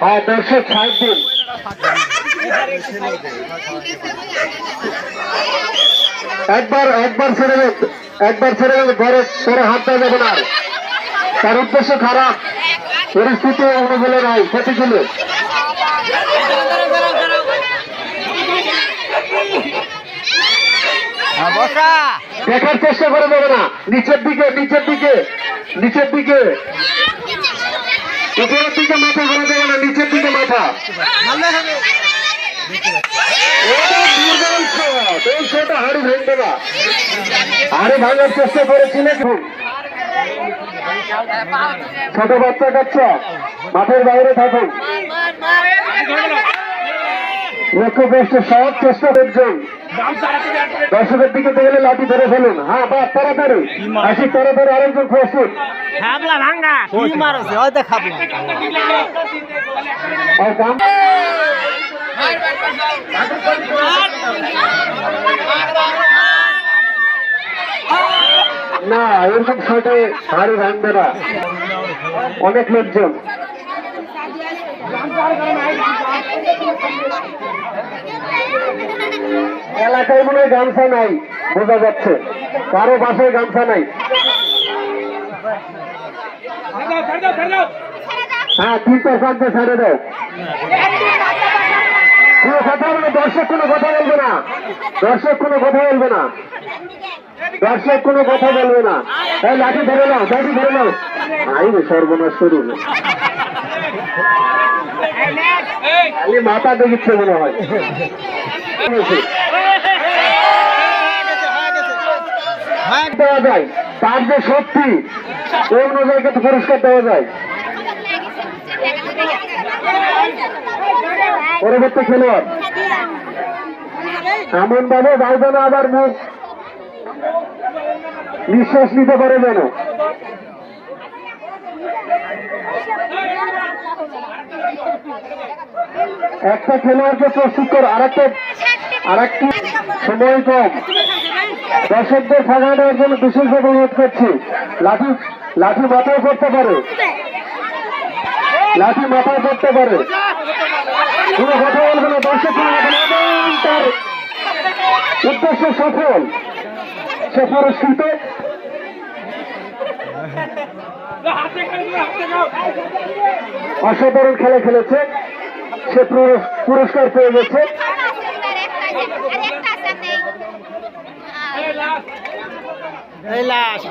হ্যাঁ দর্শক ষাট দিন। একবার একবার ছেড়ে একবার ছেড়ে ঘরে পরে হাত দেওয়া যাবে না আর। তার উদ্দেশ্য খারাপ। পরিস্থিতি অনুকূলে নাই প্রতিকূলে বসা। দেখার চেষ্টা করে দেবে না। নিচের দিকে নিচের দিকে নিচের দিকে। উপরের দিকে মাথা করা যাবে না নিচের দিকে মাথা। হাড়ি ভেঙবে না হাড়ি ভাঙার চেষ্টা করেছিলে ছোট বাচ্চা কাচ্চা, মাঠের বাইরে থাকুন। লক্ষ্য কষ্ট সব চেষ্টা করছেন দর্শকের দিকে দেখলে লাঠি ধরে ফেলুন। হ্যাঁ বা তাড়াতাড়ি। আসি তাড়াতাড়ি আরেকজন প্রস্তুত না এরকম শটে হাড়ি ভাঙবে না। অনেক লোকজন এলাকায় মনে হয় গামছা নাই, বোঝা যাচ্ছে। কারও বাসায় গামছা নাই। হ্যাঁ ঠিক আছে পাঁচটা ছেড়ে দাও। কোনো কথা বলবে, দর্শক কোনো কথা বলবে না। দর্শক কোনো কথা বলবে না। দর্শক কোনো কথা বলবে না। এই লাঠি ধরে নাও, লাঠি ধরে নাও। আই রে সর্বনাশ শুরু খালি মাথা দেখিচ্ছে মনে হয়। দেওয়া যায়। তার যে শক্তি, ওই অনুযায়ী কিন্তু পুরস্কার দেওয়া যায়। পরবর্তী খেলোয়াড়। এমন ভাবে বাইবে না আবার মুখ নিঃশ্বাস নিতে পারে যেন। একটা খেলোয়াড়কে প্রস্তুত কর আর একটা আর একটি সময় কম। দর্শকদের ফাঁকা দেওয়ার জন্য বিশেষভাবে অনুরোধ করছি লাঠি লাঠি মাথায় করতে পারে লাঠি মাথায় করতে পারে কোনো কথা বলবে না দর্শক উদ্দেশ্য সফল সে পুরস্কৃত অসাধারণ খেলা খেলেছে সে পুরস- পুরস্কার পেয়ে গেছে এই লাশ.